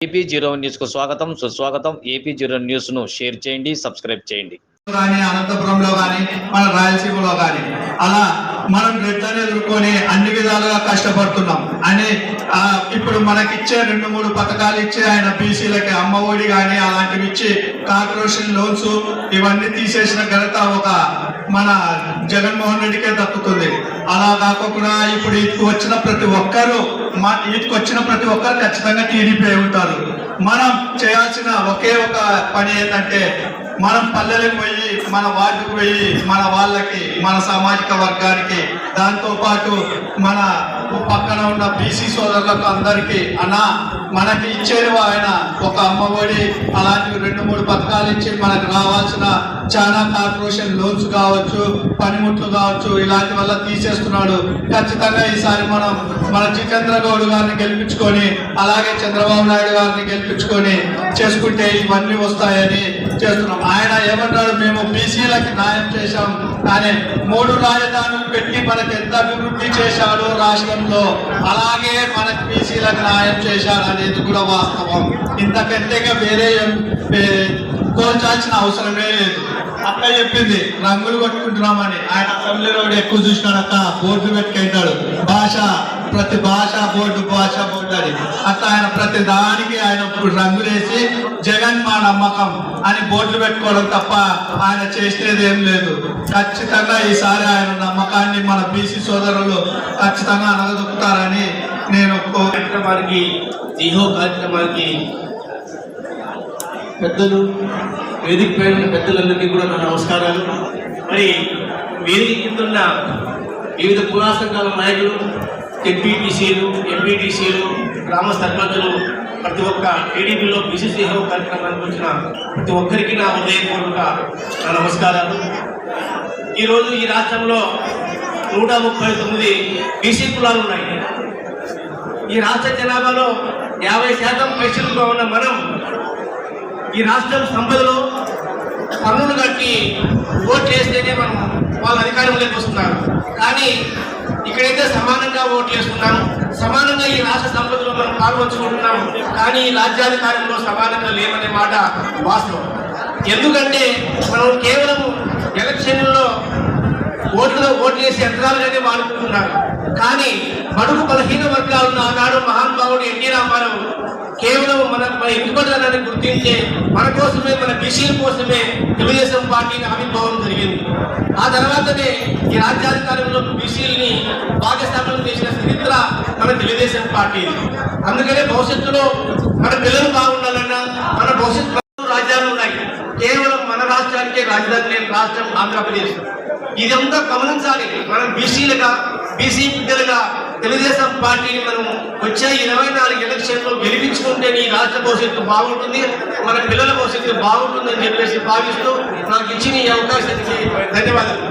AP zero న్యూస్కు స్వాగతం. సుస్వాగతం ఏపీ జీరో న్యూస్ను షేర్ చేయండి సబ్స్క్రైబ్ చేయండి. కానీ అనంతపురంలో కానీ మన రాయలసీమలో కానీ అలా మనం రెడ్లను ఎదుర్కొని అన్ని విధాలుగా కష్టపడుతున్నాం. అని ఆ, ఇప్పుడు మనకిచ్చే రెండు మూడు పథకాలు ఇచ్చి ఆయన బీసీలకి అమ్మ ఒడి కానీ అలాంటివి ఇచ్చి కార్పొరేషన్ లోన్స్ ఇవన్నీ తీసేసిన ఘనత ఒక మన జగన్మోహన్ రెడ్డికే దక్కుతుంది అలా కాకుండా ఇప్పుడు ఇటుకు వచ్చిన ప్రతి ఒక్కరూ మా ఇటుకు వచ్చిన ప్రతి ఒక్కరు ఖచ్చితంగా టీడీపీ ఉంటారు మనం చేయాల్సిన ఒకే ఒక పని ఏంటంటే మనం పల్లెలకు పోయి మన వార్డుకు పోయి మన వాళ్ళకి మన సామాజిక వర్గానికి దాంతో పాటు మన పక్కన ఉన్న బీసీ సోదరులకు అందరికీ అన్న మనకి ఇచ్చేది ఆయన ఒక అమ్మఒడి అలాంటివి రెండు మూడు పథకాలు ఇచ్చి మనకు రావాల్సిన చాలా కార్పొరేషన్ లోన్స్ కావచ్చు పనిముట్లు కావచ్చు ఇలాంటి వల్ల తీసేస్తున్నాడు. ఖచ్చితంగా ఈసారి మనం మన జితేంద్ర గౌడ్ గారిని గెలిపించుకొని అలాగే చంద్రబాబు నాయుడు గారిని గెలిపించుకొని చేసుకుంటే ఇవన్నీ వస్తాయని చేస్తున్నాం. ఆయన ఏమంటాడు మేము బీసీలకి న్యాయం చేశాం కానీ మూడు రాజధానులు పెట్టి మనకు ఎంత అభివృద్ధి చేశాడో రాష్ట్రంలో అలాగే మన బీసీలకు న్యాయం చేశాడు అనేది కూడా వాస్తవం. ఇంతకంటేగా వేరే కోల్చాల్సిన అవసరమే లేదు. అక్క చెప్పింది. రంగులు కొట్టుకుంటున్నామని. ఆయన అసెంబ్లీ రోడ్ ఎక్కువ చూసినాడు అక్క బోర్డు పెట్టుకుంటాడు భాష ప్రతి భాష బోర్డు భాష బోర్డు అని. అట్లా ఆయన ప్రతి దానికి ఆయన ఇప్పుడు రంగులేసి జగన్ మా నమ్మకం అని బోర్డులు పెట్టుకోవడం తప్ప ఆయన చేసేది ఏం లేదు. ఖచ్చితంగా ఈసారి ఆయన నమ్మకాన్ని మన బీసీ సోదరులు ఖచ్చితంగా అనగదొక్కుతారని నేను కార్యక్రమానికి జిహో కార్యక్రమానికి పెద్దలు వేదిక పైన పెద్దలందరికీ కూడా నా నమస్కారాలు. మరి వేదిక కిందన్న వివిధ పురా సంఘాల నాయకులు ఎంపీటీసీలు ఎంపీటీసీలు గ్రామ సర్పంచులు ప్రతి ఒక్క టీడీపీలో బీసీసీ హో కార్యక్రమానికి వచ్చిన ప్రతి ఒక్కరికి నా హృదయపూర్వక నా నమస్కారాలు. ఈరోజు ఈ రాష్ట్రంలో నూట ముప్పై తొమ్మిది బీసీ కులాలు ఉన్నాయి. ఈ రాష్ట్ర జనాభాలో యాభై శాతం పైసలుగా ఉన్న మనం ఈ రాష్ట్రం సంపదలో పన్నులు కట్టి ఓట్లు వేస్తేనే మనం వాళ్ళ అధికారంలోకి వస్తున్నారు కానీ ఇక్కడైతే సమానంగా ఓట్లు వేస్తున్నాం సమానంగా ఈ రాష్ట్ర సంపదలో మనం పాల్పంచుకుంటున్నాం. కానీ ఈ రాజ్యాధికారంలో సమానంగా లేవనే మాట వాస్తవం. ఎందుకంటే మనం కేవలం ఎలక్షన్లో ఓట్లు ఓట్లు వేసి యంత్రాలనే వాడుకుంటున్నారు కానీ బడుగు బలహీన వర్గాలను ఆనాడు మహానుభావుడు ఎన్టీ రామారావు కేవలం మన మన ఎన్నుబడులని గుర్తించే మన కోసమే మన బీసీల కోసమే తెలుగుదేశం పార్టీని ఆవిర్భావం జరిగింది. ఆ తర్వాతనే ఈ రాజ్యాధికారంలో బీసీలని భాగస్వామ్యం చేసిన చరిత్ర మన తెలుగుదేశం పార్టీ అందుకనే భవిష్యత్తులో మన పిల్లలు బాగుండాలన్నా మన భవిష్యత్తు రాజ్యాలు ఉన్నాయి. కేవలం మన రాష్ట్రానికే రాజధాని లేని రాష్ట్రం ఆంధ్రప్రదేశ్. ఇదంతా గమనించాలి. మనం బీసీలుగా బీసీ బిడ్డలుగా తెలుగుదేశం పార్టీని మనం వచ్చే ఇరవై నాలుగు ఎలక్షన్లో గెలిపించుకుంటే ఈ రాష్ట్ర భవిష్యత్తు బాగుంటుంది మన పిల్లల భవిష్యత్తు బాగుంటుందని చెప్పేసి భావిస్తూ నాకు ఇచ్చిన ఈ అవకాశానికి ధన్యవాదాలు.